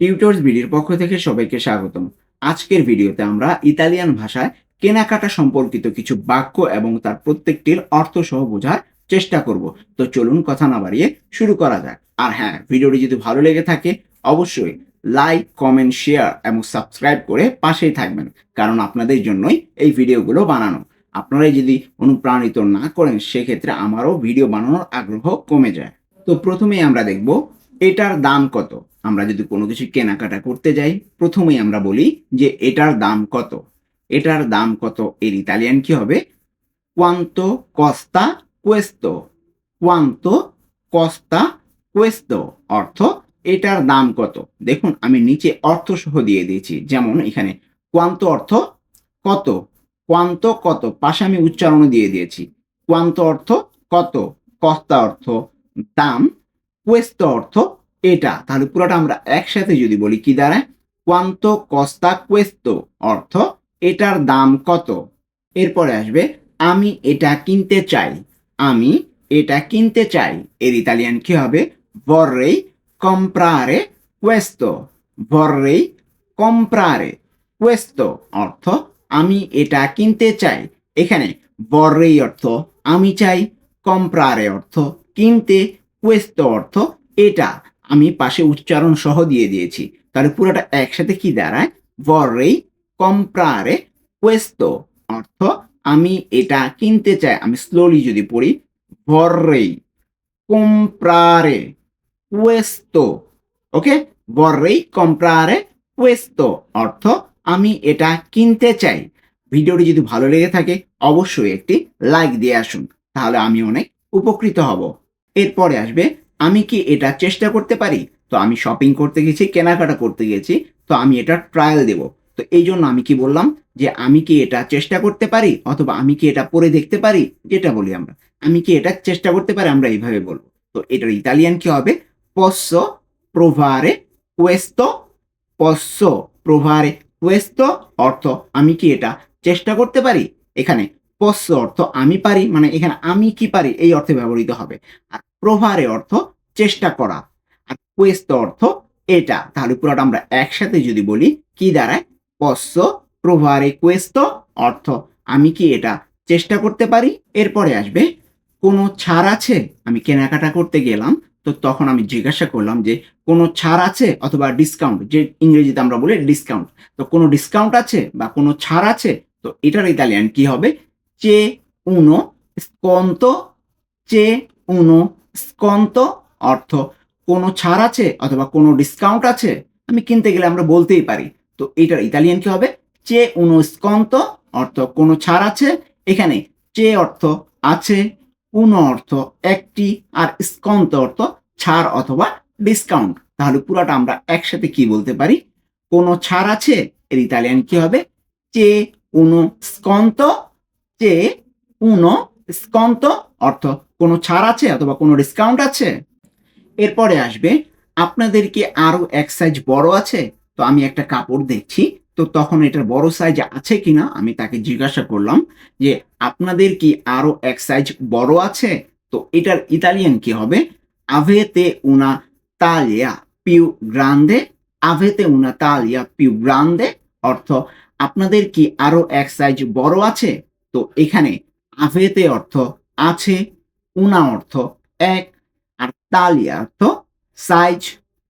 Tutors ভিডিওর পক্ষ থেকে সবাইকে স্বাগতম। আজকের ভিডিওতে আমরা ইতালিয়ান ভাষায় কেনাকাটা সম্পর্কিত কিছু বাক্য এবং তার প্রত্যেকটির অর্থ সহ বোঝার চেষ্টা করব। তো চলুন কথা না বাড়িয়ে শুরু করা যাক। আর হ্যাঁ ভিডিওটি যদি ভালো লেগে থাকে, অবশ্যই লাইক কমেন্ট শেয়ার এবং সাবস্ক্রাইব করে পাশেই থাকবেন, কারণ আপনাদের জন্যই এই ভিডিওগুলো বানানো। আপনারাই যদি অনুপ্রাণিত না করেন, সেক্ষেত্রে আমারও ভিডিও বানানোর আগ্রহ কমে যায়। তো প্রথমেই আমরা দেখব এটার দাম কত? আমরা যদি কোনো কিছু কেনাকাটা করতে যাই, প্রথমেই আমরা বলি যে এটার দাম কত? এটার দাম কত? এর ইতালিয়ান কি হবে? কোয়ান্তো কস্তা কোয়েস্তো কোয়ান্তো কস্তা কোয়েস্তো অর্থ, এটার দাম কত? দেখুন, আমি নিচে অর্থ সহ দিয়ে দিয়েছি। যেমন এখানে কোয়ান্ত অর্থ কত? কোয়ান্ত কত? পাশে আমি উচ্চারণ দিয়ে দিয়েছি। কোয়ান্ত অর্থ কত? কস্তা অর্থ, দাম কোয়েস্তো অর্থ এটা। তাহলে পুরোটা আমরা একসাথে যদি বলি, কি দাঁড়ায়? কোয়ান্ত কস্তা কোয়েস্ত অর্থ এটার দাম কত? এরপরে আসবে, আমি এটা কিনতে চাই। আমি এটা কিনতে চাই। এর ইতালিয়ান কি হবে? vorrei comprare questo vorrei comprare questo অর্থ আমি এটা কিনতে চাই। এখানে vorrei অর্থ আমি চাই, comprare অর্থ কিনতে questo অর্থ এটা। আমি পাশে উচ্চারণ সহ দিয়ে দিয়েছি। তাহলে পুরোটা একসাথে কি দাঁড়ায়? vorrei comprare questo অর্থ আমি এটা কিনতে চাই। আমি স্লোলি যদি পড়ি vorrei কম্প্রারে questo ওকে vorrei comprare questo অর্থ আমি এটা কিনতে চাই। ভিডিওটি যদি ভালো লেগে থাকে, অবশ্যই একটি লাইক দিয়ে আসুন। তাহলে আমি অনেক উপকৃত হব। এরপরে আসবে, আমি কি এটা চেষ্টা করতে পারি? তো আমি শপিং করতে গেছি, কেনাকাটা করতে গেছি, তো আমি এটা ট্রায়াল দেব। তো এই জন্য আমি কি বললাম যে, আমি কি এটা চেষ্টা করতে পারি অথবা আমি কি এটা পরে দেখতে পারি? যেটা বলি আমরা। আমি কি এটা চেষ্টা করতে পারি? আমরা এইভাবে বলব। তো এটার ইতালিয়ান কি হবে? Posso provare questo? Posso provare questo? অর্থ, আমি কি এটা চেষ্টা করতে পারি? এখানে posso অর্থ আমি পারি মানে এখানে আমি কি পারি, এই অর্থে ব্যবহৃত হবে। আর provare অর্থ চেষ্টা করা। আর questo অর্থ এটা। তাহলে পুরোটা আমরা একসাথে যদি বলি, কি দাঁড়ায়? posso provare questo অর্থ। আমি কি এটা চেষ্টা করতে পারি? এরপরে আসবে, কোনো ছাড় আছে? আমি কেনাকাটা করতে গেলাম, তো তখন আমি জিজ্ঞাসা করলাম যে, কোনো ছাড় আছে? অথবা ডিসকাউন্ট যে ইংরেজিতে আমরা বলি ডিসকাউন্ট তো কোনো ডিসকাউন্ট আছে? বা কোনো ছাড় আছে? তো এটার ইতালিয়ান কি হবে? চে উনো স্কন্ত চে উনো স্কন্ত অর্থ কোনো ছাড় আছে অথবা কোনো ডিসকাউন্ট আছে? আমি কিনতে গেলে আমরা বলতেই পারি। তো এটার ইতালিয়ান কি হবে? চে উনো স্কন্ত অর্থ কোনো ছাড় আছে। এখানে চে অর্থ আছে উনো অর্থ একটি, আর স্কন্ত অর্থ ছাড় অথবা ডিসকাউন্ট তাহলে পুরোটা আমরা একসাথে কি বলতে পারি? কোনো ছাড় আছে? এর ইতালিয়ান কি হবে? চে উনো স্কন্ত চে উনো, স্কন্ত, অর্থ কোনো ছাড় আছে অথবা কোনো ডিসকাউন্ট আছে? এরপরে আসবে আপনাদের কি আরও এক সাইজ বড় আছে, তো আমি একটা কাপড় দেখছি, তো তখন এটার বড় সাইজ আছে কিনা আমি তাকে জিজ্ঞাসা করলাম যে, আপনাদের কি আরও এক সাইজ বড় আছে? তো এটার ইতালিয়ান কি হবে? আভেতে উনা তালিয়া Piu grande? Avete una taglia più grande? অর্থ, আপনাদের কি আরও এক সাইজ বড় আছে? তো এখানে avete অর্থ আছে, উনা অর্থ এক, আর তালিয়া অর্থ সাইজ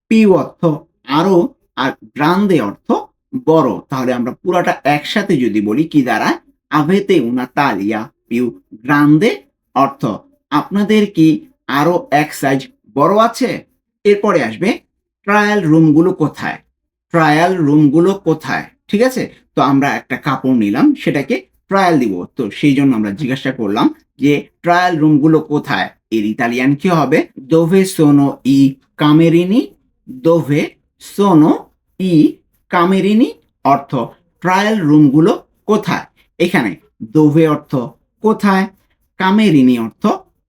পিউ অর্থ আরও আর গ্রান্দে অর্থ বড়। তাহলে আমরা পুরাটা একসাথে যদি বলি কি দাঁড়ায়? avete una taglia più grande অর্থ। আপনাদের কি আরও এক সাইজ বড় আছে? এরপরে আসবে ট্রায়াল রুমগুলো কোথায়? ট্রায়াল রুমগুলো কোথায়? ঠিক আছে? তো আমরা একটা কাপড় নিলাম, সেটাকে ট্রায়াল দিব। তো সেই জন্য আমরা জিজ্ঞাসা করলাম যে ট্রায়াল রুমগুলো কোথায়? এর ইতালিয়ান কি হবে? দোভে সোনো ই কামেরিনি দোভে সোনো ই কামেরিনি অর্থ ট্রায়াল রুমগুলো কোথায়? এখানে দোভে অর্থ কোথায়? কামেরিনি অর্থ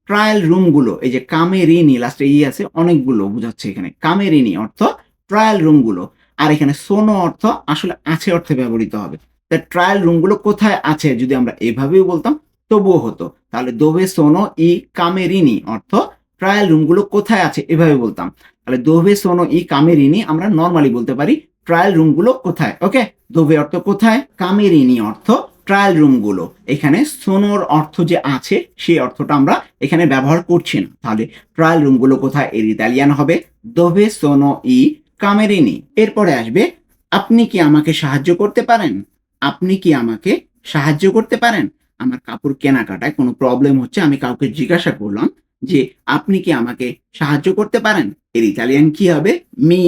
ট্রায়াল রুমগুলো এই যে কামেরিনি লাস্টে ই আছে, অনেকগুলো বোঝাচ্ছে এখানে। কামেরিনি অর্থ ট্রায়াল রুমগুলো আর এখানে সোনো অর্থ আসলে আছে অর্থে ব্যবহৃত হবে। তা ট্রায়াল রুমগুলো কোথায় আছে? যদি আমরা এভাবেও বলতাম, তবুও হতো। তাহলে দোবে সোনো ই কামেরিনি, অর্থ ট্রায়াল রুমগুলো কোথায় আছে এভাবে বলতাম। তাহলে দোভে সোনো ই কামেরিনি আমরা নর্মালি বলতে পারি ট্রায়াল রুমগুলো কোথায়? ওকে দোভে অর্থ কোথায়? কামেরিনি, অর্থ ট্রায়াল রুমগুলো এখানে সোনোর অর্থ যে আছে, সেই অর্থটা আমরা এখানে ব্যবহার করছি না। তাহলে ট্রায়াল রুমগুলো কোথায়? এর ইতালিয়ান হবে দোভে সোনো ই কামেরিনি। এরপরে আসবে, আপনি কি আমাকে সাহায্য করতে পারেন? আপনি কি আমাকে সাহায্য করতে পারেন? আমার কাপড় কেনাকাটায় কোনো প্রবলেম হচ্ছে? আমি কাউকে জিজ্ঞাসা করলাম যে, আপনি কি আমাকে সাহায্য করতে পারেন? এর ইতালিয়ান কি হবে? মি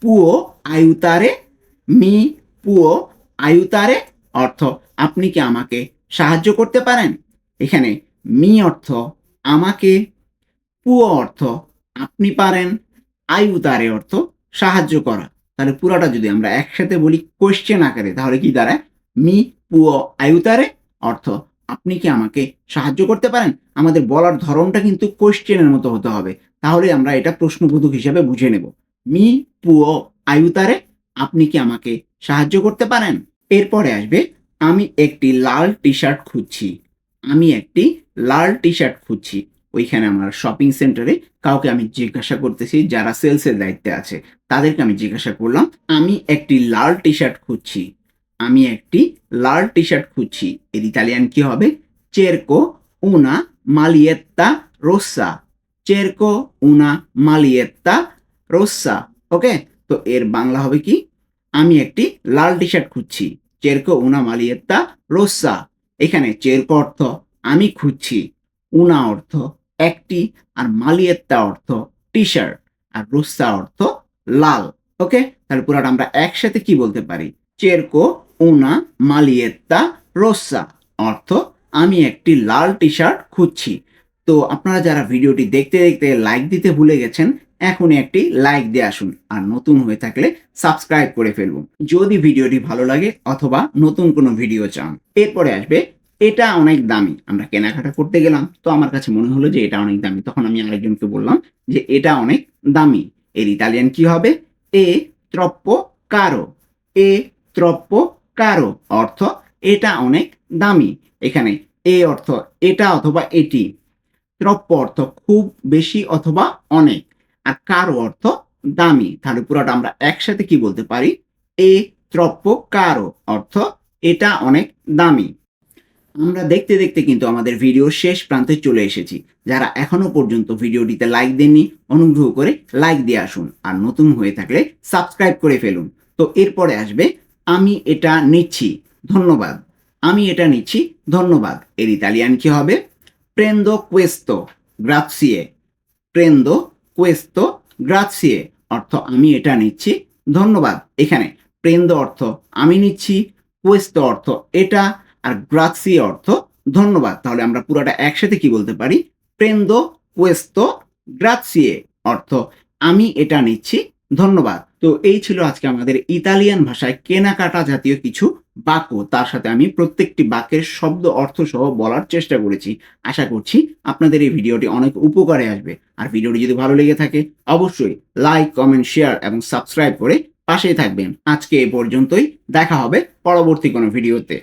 পুও আয়ুতারে, মি পুও আয়ুতারে। অর্থ, আপনি কি আমাকে সাহায্য করতে পারেন? এখানে মি অর্থ, আমাকে। পুও অর্থ, আপনি পারেন। আয়ুতারে অর্থ, সাহায্য করা। তাহলে পুরোটা যদি আমরা একসাথে বলি কোয়েশ্চেন আকারে, তাহলে কি দাঁড়ায়? মি পুও আয়ুতারে? অর্থ, আপনি কি আমাকে সাহায্য করতে পারেন? আমাদের বলার ধরনটা কিন্তু কোয়েশ্চেনের মতো হতে হবে। তাহলে আমরা এটা প্রশ্নবোধক হিসাবে বুঝে নেব। মি পুও আয়ুতারে? আপনি কি আমাকে সাহায্য করতে পারেন? এরপরে আসবে, আমি একটি লাল টি শার্ট খুঁজছি। আমি একটি লাল টি শার্ট খুঁজছি। ওইখানে আমার শপিং সেন্টারে কাউকে আমি জিজ্ঞাসা করতেছি যারা সেলসের দায়িত্বে আছে। তাদেরকে আমি জিজ্ঞাসা করলাম, আমি একটি লাল টি শার্ট খুঁজছি। আমি একটি লাল টি শার্ট খুঁজছি। এর ইতালিয়ান কি হবে? চেরকো উনা মালিয়েত্তা রোসা চেরকো উনা মালিয়েত্তা রোসা ওকে তো এর বাংলা হবে কি? আমি একটি লাল টি শার্ট খুঁজছি। চেরকো উনা মালিয়েত্তা রোসা এখানে চেরকো অর্থ আমি খুঁজছি। উনা অর্থ একটি আর মালিয়েত্তা অর্থ টি শার্ট আর রোসা অর্থ লাল। ওকে তাহলে পুরাটা আমরা একসাথে কি বলতে পারি? চেরকো উনা মালিয়েত্তা রোসা অর্থ আমি একটি লাল টি শার্ট খুঁজছি। তো আপনারা যারা ভিডিওটি দেখতে দেখতে লাইক দিতে ভুলে গেছেন, এখনই একটি লাইক দিয়ে আসুন। আর নতুন হয়ে থাকলে সাবস্ক্রাইব করে ফেলুন। যদি ভিডিওটি ভালো লাগে অথবা নতুন কোনো ভিডিও চান, এরপরে আসবে, এটা অনেক দামি। আমরা কেনাকাটা করতে গেলাম, তো আমার কাছে মনে হলো যে এটা অনেক দামি। তখন আমি আরেকজনকে বললাম যে এটা অনেক দামি। এর ইতালিয়ান কি হবে? এ ত্রপ্প কারও এ ত্রপ্প কারও অর্থ এটা অনেক দামি। এখানে এ অর্থ এটা অথবা এটি। ত্রপ্প অর্থ খুব বেশি অথবা অনেক। আর কারও অর্থ দামি। তাহলে পুরোটা আমরা একসাথে কি বলতে পারি? এ ত্রপ্প কারও অর্থ এটা অনেক দামি। আমরা দেখতে দেখতে কিন্তু আমাদের ভিডিওর শেষ প্রান্তে চলে এসেছি। যারা এখনও পর্যন্ত ভিডিওটিতে লাইক দেননি, অনুগ্রহ করে লাইক দিয়ে আসুন। আর নতুন হয়ে থাকলে সাবস্ক্রাইব করে ফেলুন। তো এরপরে আসবে আমি এটা নিচ্ছি, ধন্যবাদ। আমি এটা নিচ্ছি, ধন্যবাদ। এর ইতালিয়ান কি হবে? প্রেন্দো কোয়েস্তো গ্রাৎসিয়ে প্রেন্দো কোয়েস্তো গ্রাৎসিয়ে অর্থ, আমি এটা নিচ্ছি, ধন্যবাদ। এখানে প্রেন্দো অর্থ, আমি নিচ্ছি কোয়েস্তো অর্থ, এটা। আর গ্রাৎসি অর্থ, ধন্যবাদ। তাহলে আমরা পুরোটা একসাথে কি বলতে পারি? প্রেন্দো কোয়েস্তো গ্রাৎসিয়ে অর্থ, আমি এটা নিচ্ছি ধন্যবাদ। তো এই ছিল আজকে আমাদের ইতালিয়ান ভাষায় কেনাকাটা জাতীয় কিছু বাক্য। তার সাথে আমি প্রত্যেকটি বাক্যের শব্দ অর্থ সহ বলার চেষ্টা করেছি। আশা করছি আপনাদের এই ভিডিওটি অনেক উপকারে আসবে। আর ভিডিওটি যদি ভালো লেগে থাকে, অবশ্যই লাইক, কমেন্ট, শেয়ার এবং সাবস্ক্রাইব করে পাশেই থাকবেন। আজকে এ পর্যন্তই। দেখা হবে পরবর্তী কোনো ভিডিওতে।